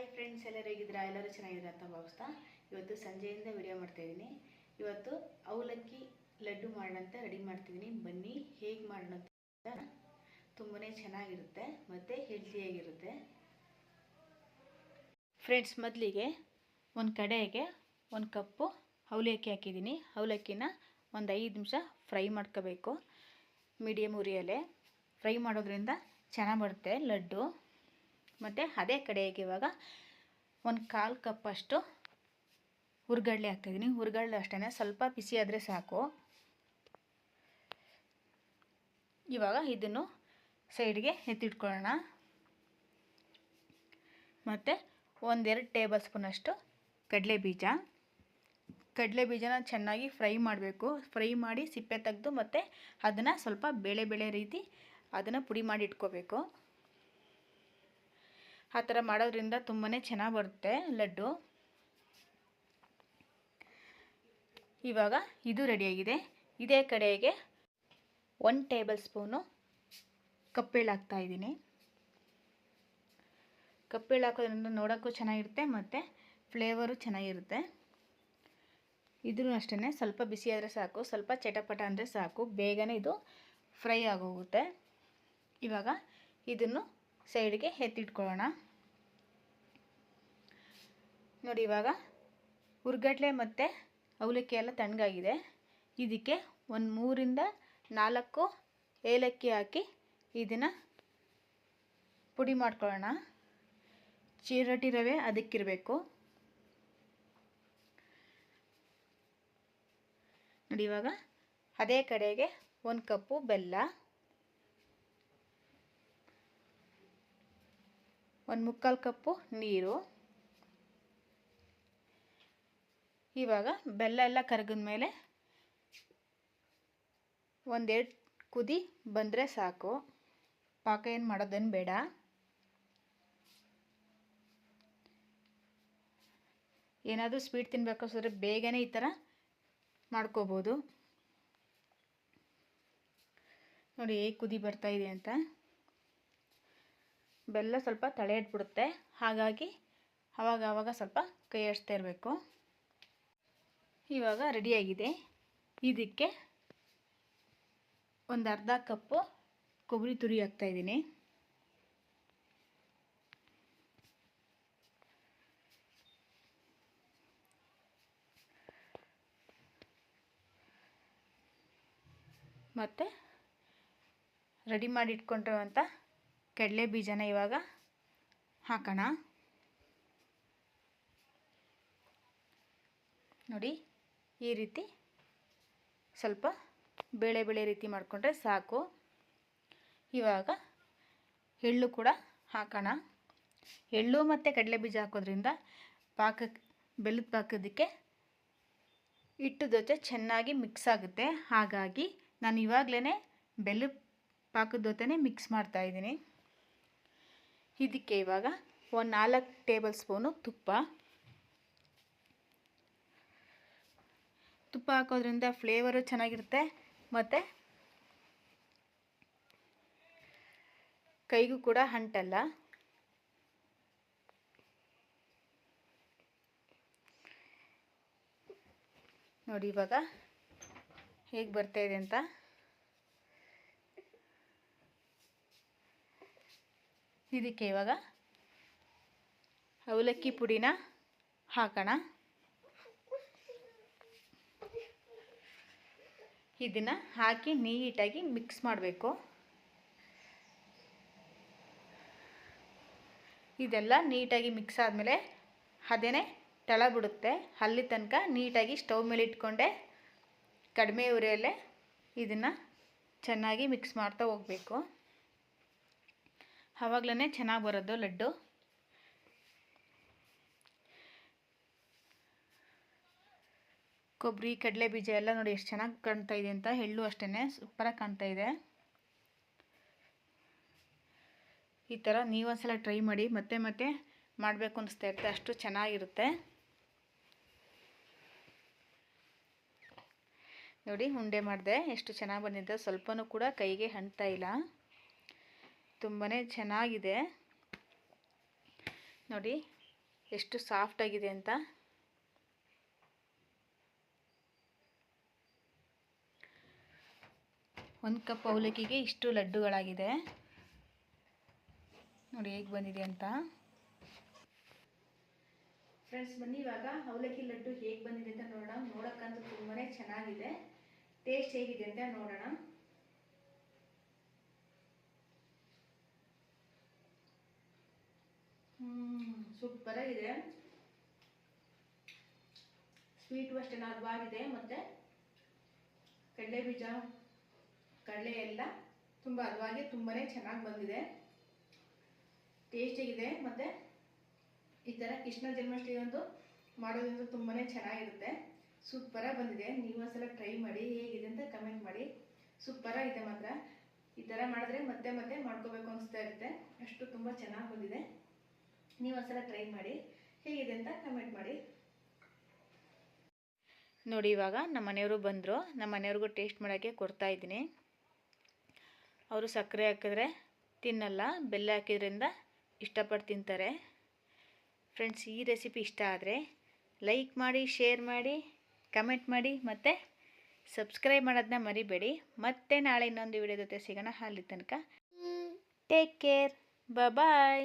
Hi friends ಎಲ್ಲರೂ ಹೇಗಿದ್ದೀರಾ? ಎಲ್ಲರೂ ಚೆನ್ನಾಗಿದ್ದೀರಾ ಅಂತ ಭಾವಿಸ್ತಾ ಇವತ್ತು ಸಂಜೆಯಿಂದ ವಿಡಿಯೋ ಮಾಡ್ತಾಯಿದ್ದೀನಿ ಇವತ್ತು ಅವಲಕ್ಕಿ ಲಡ್ಡು ಮಾಡೋಂತ ರೆಡಿ ಮಾಡ್ತಿದ್ದೀನಿ ಬನ್ನಿ, ಹೇಗೆ ಮಾಡೋಣ ತುಂಬಾ ಚೆನ್ನಾಗಿರುತ್ತೆ, ಮತ್ತು ಹೆಲ್ತಿಯಾಗಿರುತ್ತೆ ಫ್ರೆಂಡ್ಸ್ ಮೊದಲಿಗೆ ಒಂದು ಕಡೆಗೆ ಒಂದು ಕಪ್ಪು ಅವಲಕ್ಕಿ ಹಾಕಿದ್ದೀನಿ. ಅವಲಕ್ಕಿನ ಒಂದು ಐದು ನಿಮಿಷ ಫ್ರೈ ಮಾಡ್ಕೋಬೇಕು. ಮೀಡಿಯಮ್ ಉರಿಯಲ್ಲೇ ಫ್ರೈ ಮಾಡೋದ್ರಿಂದ ಚೆನ್ನಾಗಿ ಬರುತ್ತೆ ಲಡ್ಡು. ಮತ್ತು ಅದೇ ಕಡೆಗೆ ಇವಾಗ ಒಂದು ಕಾಲು ಕಪ್ಪಷ್ಟು ಹುರ್ಗಡ್ಲೆ ಹಾಕ್ತಾಯಿದ್ದೀನಿ. ಹುರ್ಗಡ್ಲೆ ಅಷ್ಟೇ ಸ್ವಲ್ಪ ಬಿಸಿ ಆದರೆ ಸಾಕು. ಇವಾಗ ಇದನ್ನು ಸೈಡ್ಗೆ ಎತ್ತಿಟ್ಕೊಳ್ಳೋಣ. ಮತ್ತು ಒಂದೆರಡು ಟೇಬಲ್ ಸ್ಪೂನಷ್ಟು ಕಡಲೆ ಬೀಜ. ಕಡಲೆ ಬೀಜನ ಚೆನ್ನಾಗಿ ಫ್ರೈ ಮಾಡಬೇಕು. ಫ್ರೈ ಮಾಡಿ ಸಿಪ್ಪೆ ತೆಗೆದು ಮತ್ತು ಅದನ್ನು ಸ್ವಲ್ಪ ಬೇಳೆ ಬೇಳೆ ರೀತಿ ಅದನ್ನು ಪುಡಿ ಮಾಡಿ ಇಟ್ಕೋಬೇಕು. ಆ ಥರ ಮಾಡೋದ್ರಿಂದ ತುಂಬಾ ಚೆನ್ನಾಗಿ ಬರುತ್ತೆ ಲಡ್ಡು. ಇವಾಗ ಇದು ರೆಡಿಯಾಗಿದೆ ಇದೇ ಕಡೆಗೆ ಒನ್ ಟೇಬಲ್ ಸ್ಪೂನು ಕಪ್ಪೇಳು ಹಾಕ್ತಾಯಿದ್ದೀನಿ ಕಪ್ಪೇಳು ಹಾಕೋದ್ರಿಂದ ನೋಡೋಕ್ಕೂ ಚೆನ್ನಾಗಿರುತ್ತೆ ಮತ್ತು ಫ್ಲೇವರು ಚೆನ್ನಾಗಿರುತ್ತೆ. ಇದೂ ಅಷ್ಟೇ ಸ್ವಲ್ಪ ಬಿಸಿ ಆದರೆ ಸಾಕು, ಸ್ವಲ್ಪ ಚಟಪಟ ಅಂದರೆ ಸಾಕು, ಬೇಗನೆ ಇದು ಫ್ರೈ ಆಗೋಗುತ್ತೆ. ಇವಾಗ ಇದನ್ನು ಸೈಡ್ಗೆ ಎತ್ತಿಟ್ಕೊಳ್ಳೋಣ. ನೋಡಿ ಇವಾಗ ಹುರ್ಗಡ್ಲೆ ಮತ್ತು ಅವಲಕ್ಕಿ ಎಲ್ಲ ತಣ್ಣಗಾಗಿದೆ. ಇದಕ್ಕೆ ಒಂದು ಮೂರಿಂದ ನಾಲ್ಕು ಏಲಕ್ಕಿ ಹಾಕಿ ಇದನ್ನು ಪುಡಿ ಮಾಡ್ಕೊಳ್ಳೋಣ. ಚಿರಟಿ ರವೆ ಅದಕ್ಕಿರಬೇಕು. ನೋಡಿ ಇವಾಗ ಅದೇ ಕಡೆಗೆ ಒಂದು ಕಪ್ಪು ಬೆಲ್ಲ. ಒಂದು ಮುಕ್ಕಾಲು ಕಪ್ಪು ನೀರು. ಇವಾಗ ಬೆಲ್ಲ ಎಲ್ಲ ಕರಗಿದ ಮೇಲೆ ಒಂದೆರಡು ಕುದಿ ಬಂದರೆ ಸಾಕು. ಪಾಕ ಏನು ಮಾಡೋದೇನು ಬೇಡ. ಏನಾದರೂ ಸ್ವೀಟ್ ತಿನ್ನಬೇಕೋಸ್ಕರ ಬೇಗನೆ ಈ ಥರ ಮಾಡ್ಕೋಬೋದು. ನೋಡಿ ಹೇಗೆ ಕುದಿ ಬರ್ತಾ ಇದೆ ಅಂತ. ಬೆಲ್ಲ ಸ್ವಲ್ಪ ತಳೆ ಇಟ್ಬಿಡುತ್ತೆ ಹಾಗಾಗಿ ಆವಾಗ ಆವಾಗ ಸ್ವಲ್ಪ ಕೈ ಆಡಿಸ್ತಾ ಇರಬೇಕು. ಇವಾಗ ರೆಡಿಯಾಗಿದೆ. ಇದಕ್ಕೆ ಒಂದು ಅರ್ಧ ಕಪ್ಪು ಕೊಬ್ಬರಿ ತುರಿ ಹಾಕ್ತಾಯಿದ್ದೀನಿ ಮತ್ತು ರೆಡಿ ಮಾಡಿ ಇಟ್ಕೊಂಡಿರುವಂಥ ಕಡಲೆ ಬೀಜನ ಇವಾಗ ಹಾಕೋಣ. ನೋಡಿ, ಈ ರೀತಿ ಸ್ವಲ್ಪ ಬೇಳೆ ಬೇಳೆ ರೀತಿ ಮಾಡಿಕೊಂಡ್ರೆ ಸಾಕು. ಇವಾಗ ಎಳ್ಳು ಕೂಡ ಹಾಕೋಣ. ಎಳ್ಳು ಮತ್ತು ಕಡಲೆ ಬೀಜ ಹಾಕೋದ್ರಿಂದ ಪಾಕ ಬೆಲ್ಲದ ಪಾಕದಕ್ಕೆ ಹಿಟ್ಟು ದೋಸೆ ಚೆನ್ನಾಗಿ ಮಿಕ್ಸ್ ಆಗುತ್ತೆ. ಹಾಗಾಗಿ ನಾನು ಇವಾಗಲೇ ಬೆಲ್ಲದ ಪಾಕದ ಜೊತೆನೇ ಮಿಕ್ಸ್ ಮಾಡ್ತಾಯಿದ್ದೀನಿ ಇದಕ್ಕೆ ಇವಾಗ ಒಂದು ನಾಲ್ಕು ಟೇಬಲ್ ಸ್ಪೂನು ತುಪ್ಪ. ತುಪ್ಪ ಹಾಕೋದ್ರಿಂದ ಫ್ಲೇವರು ಚೆನ್ನಾಗಿರುತ್ತೆ. ಮತ್ತು ಕೈಗೂ ಕೂಡ ಅಂಟಲ್ಲ ನೋಡಿ ಇವಾಗ ಹೇಗೆ ಬರ್ತಾ ಇದೆ ಅಂತ. ಇದಕ್ಕೆ ಇವಾಗ ಅವಲಕ್ಕಿ ಪುಡಿನ ಹಾಕೋಣ. ಇದನ್ನು ಹಾಕಿ ನೀಟಾಗಿ ಮಿಕ್ಸ್ ಮಾಡಬೇಕು. ಇದೆಲ್ಲ ನೀಟಾಗಿ ಮಿಕ್ಸ್ ಆದಮೇಲೆ ಅದೇನೆ ತಳ ಬಿಡುತ್ತೆ ಅಲ್ಲಿ ತನಕ ನೀಟಾಗಿ ಸ್ಟವ್ ಮೇಲೆ ಇಟ್ಕೊಂಡೆ ಕಡಿಮೆ ಉರಿಯಲ್ಲೇ ಇದನ್ನು ಚೆನ್ನಾಗಿ ಮಿಕ್ಸ್ ಮಾಡ್ತಾ ಹೋಗಬೇಕು. ಆವಾಗಲೇ ಚೆನ್ನಾಗಿ ಬರೋದು ಲಡ್ಡು. ಕೊಬ್ಬರಿ, ಕಡಲೆ ಬೀಜ ಎಲ್ಲ ನೋಡಿ ಎಷ್ಟು ಚೆನ್ನಾಗಿ ಕಾಣ್ತಾ ಇದೆ ಅಂತ ಎಳ್ಳು ಅಷ್ಟೇ ಸೂಪರಾಗಿ ಕಾಣ್ತಾ ಇದೆ. ಈ ಥರ ನೀವೊಂದ್ಸಲ ಟ್ರೈ ಮಾಡಿ, ಮತ್ತೆ ಮತ್ತೆ ಮಾಡಬೇಕು ಅನಿಸ್ತಾ ಇರುತ್ತೆ, ಅಷ್ಟು ಚೆನ್ನಾಗಿರುತ್ತೆ. ನೋಡಿ, ಉಂಡೆ ಮಾಡಿದೆ, ಎಷ್ಟು ಚೆನ್ನಾಗಿ ಬಂದಿದೆ, ಸ್ವಲ್ಪನೂ ಕೂಡ ಕೈಗೆ ಹಣ್ತಾ ಇಲ್ಲ. ತುಂಬಾ ಚೆನ್ನಾಗಿದೆ. ನೋಡಿ, ಎಷ್ಟು ಸಾಫ್ಟಾಗಿದೆ ಅಂತ. ಒಂದು ಕಪ್ ಅವಲಕ್ಕಿಗೆ ಇಷ್ಟು ಲಡ್ಡುಗಳಾಗಿದೆ. ನೋಡಿ, ಹೇಗೆ ಬಂದಿದೆ ಅಂತ. ಫ್ರೆಂಡ್ಸ್ ಬನ್ನಿ ಇವಾಗ. ಅವಲಕ್ಕಿ ಲಡ್ಡು ಹೇಗೆ ಬಂದಿದೆ ಅಂತ ನೋಡೋಣ. ನೋಡೋಕ್ಕಂತೂ ತುಂಬಾ ಚೆನ್ನಾಗಿದೆ. ಟೇಸ್ಟ್ ಹೇಗಿದೆ ಅಂತ ನೋಡೋಣ. ಸೂಪರಾಗಿದೆ. ಸ್ವೀಟು ಅಷ್ಟೇ ಹದವಾಗಿದೆ ಮತ್ತೆ ಕಡಲೆ ಬೀಜ, ಕಡಲೆ ಎಲ್ಲ ತುಂಬ ಹದವಾಗಿ ತುಂಬಾ ಚೆನ್ನಾಗಿ ಬಂದಿದೆ. ಟೇಸ್ಟಿಗಿದೆ ಮತ್ತು ಈ ಥರ ಕೃಷ್ಣ ಒಂದು ಮಾಡೋದ್ರಿಂದ ತುಂಬಾ ಚೆನ್ನಾಗಿರುತ್ತೆ. ಸೂಪರಾಗಿ ಬಂದಿದೆ, ನೀವು ಒಂದ್ಸಲ ಟ್ರೈ ಮಾಡಿ, ಹೇಗಿದೆ ಅಂತ ಕಮೆಂಟ್ ಮಾಡಿ. ಸೂಪರಾಗಿದೆ ಮಾತ್ರ. ಈ ಥರ ಮಾಡಿದ್ರೆ ಮತ್ತೆ ಮತ್ತೆ ಮಾಡ್ಕೋಬೇಕು ಅನಿಸ್ತಾ ಇರುತ್ತೆ. ಅಷ್ಟು ತುಂಬ ಚೆನ್ನಾಗಿ ಬಂದಿದೆ. ನೀವು ಒಂದ್ಸಲ ಟ್ರೈ ಮಾಡಿ. ಹೇಗಿದೆ ಅಂತ ಕಮೆಂಟ್ ಮಾಡಿ. ನೋಡಿ ಇವಾಗ ನಮ್ಮ ಮನೆಯವರು ಬಂದರು. ನಮ್ಮ ಮನೆಯವ್ರಿಗೂ ಟೇಸ್ಟ್ ಮಾಡೋಕ್ಕೆ ಕೊಡ್ತಾ ಇದ್ದೀನಿ. ಅವರು ಸಕ್ಕರೆ ಹಾಕಿದ್ರೆ ತಿನ್ನಲ್ಲ ಬೆಲ್ಲ ಹಾಕಿದ್ರಿಂದ ಇಷ್ಟಪಟ್ಟು ತಿಂತಾರೆ. ಫ್ರೆಂಡ್ಸ್ ಈ ರೆಸಿಪಿ ಇಷ್ಟ ಆದರೆ ಲೈಕ್ ಮಾಡಿ ಶೇರ್ ಮಾಡಿ ಕಮೆಂಟ್ ಮಾಡಿ ಮತ್ತು ಸಬ್ಸ್ಕ್ರೈಬ್ ಮಾಡೋದನ್ನ ಮರಿಬೇಡಿ. ಮತ್ತೆ ನಾಳೆ ಇನ್ನೊಂದು ವಿಡಿಯೋ ಜೊತೆ ಸಿಗೋಣ. ಅಲ್ಲಿ ತನಕ ಟೇಕ್ ಕೇರ್ ಬಾಯ್